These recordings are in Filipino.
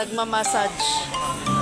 nagmamassage.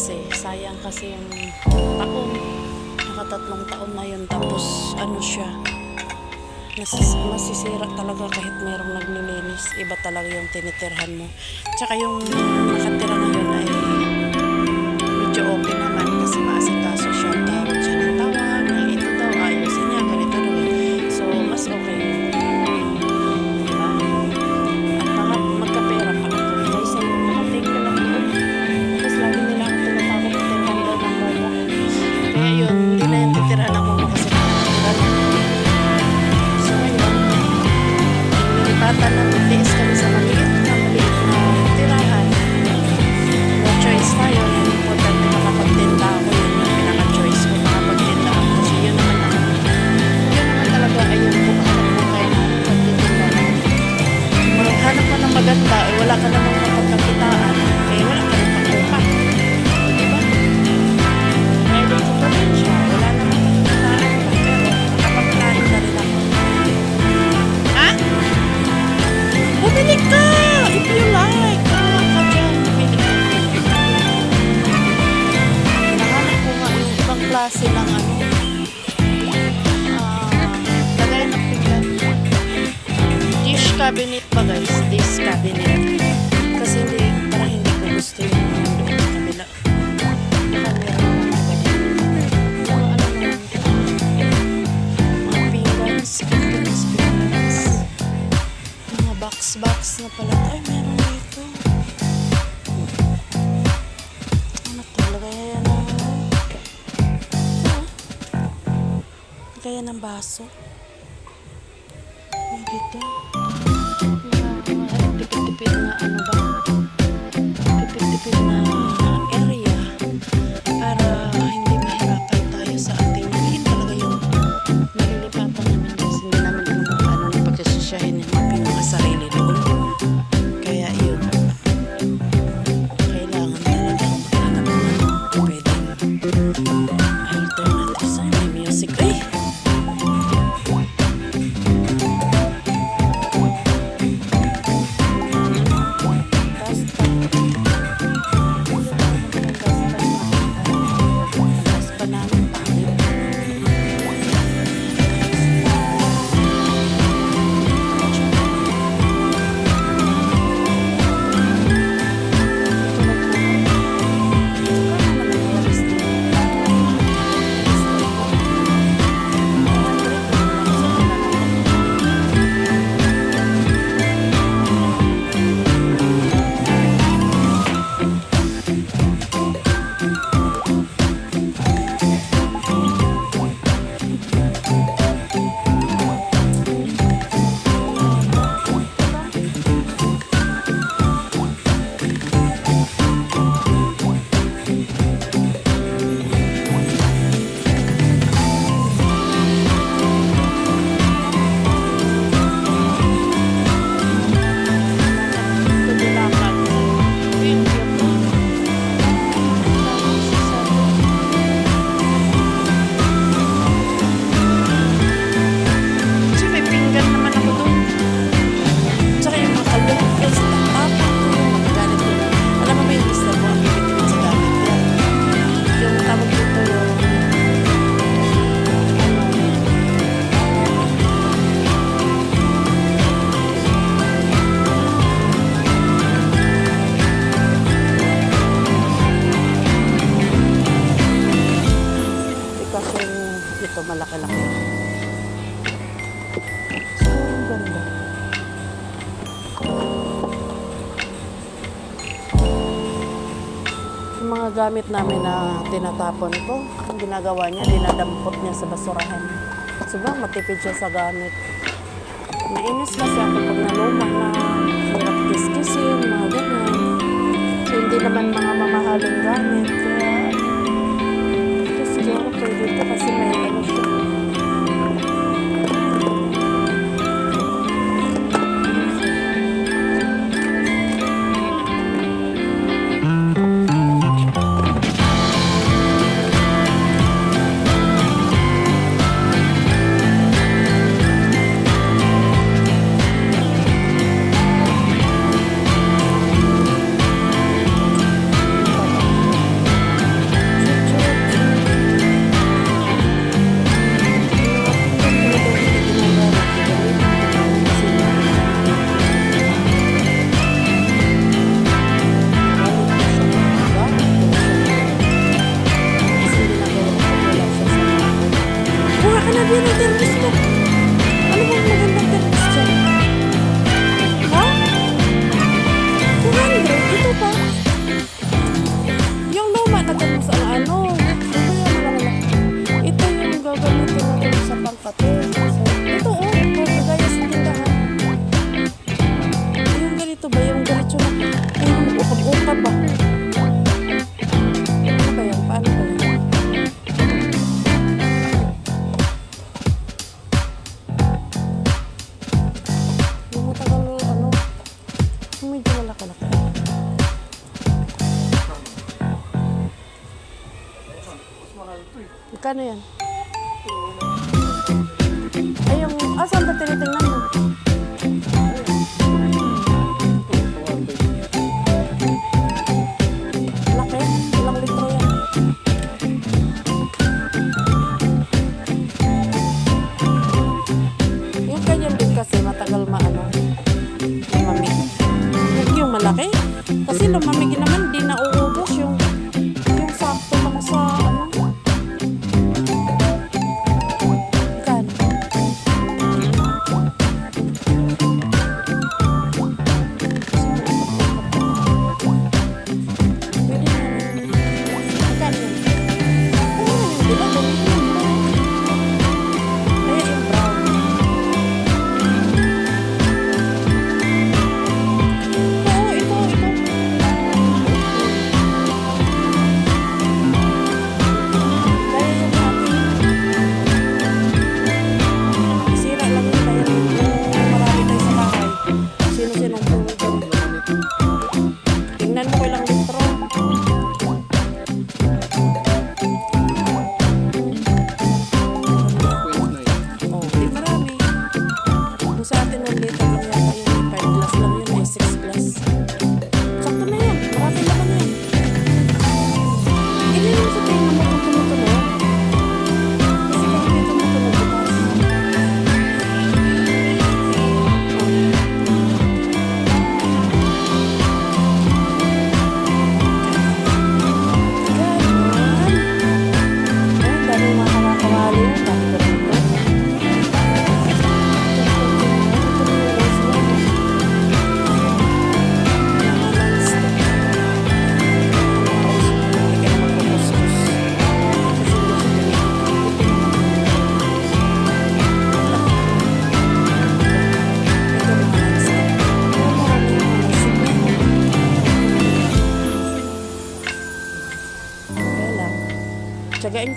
kasi. Sayang kasi yung taon. Nakatatlong taon na yun. Tapos ano siya? Nasis masisira talaga kahit merong naglilinis. Iba talaga yung tinitirhan mo. Tsaka yung nakatira ngayon ay medyo okay naman kasi maasikaso siya. Tawag siya ng baso? Maybe din. Yung mga gamit namin na tinatapon ko, ang ginagawa niya, dinadampot niya sa basurahan. Sobrang matipid siya sa gamit. Nainis na siya kapag naluma na hirap kiskisin, mga ganyan. So, hindi naman mga mamahaling gamit. Kaya, kiskiro, pwede ito kasi may ano siya. Magkano yan?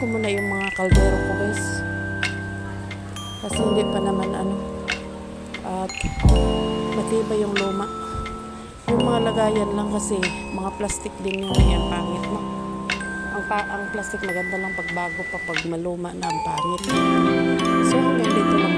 ko muna yung mga kaldero ko guys. Kasi hindi pa naman ano. At matibay yung luma. Yung mga lagayan lang kasi mga plastic din yung yan pangit mo. Ang, pa, ang plastic maganda lang pag bago pa pag maluma na ang pangit. So hanggang dito lang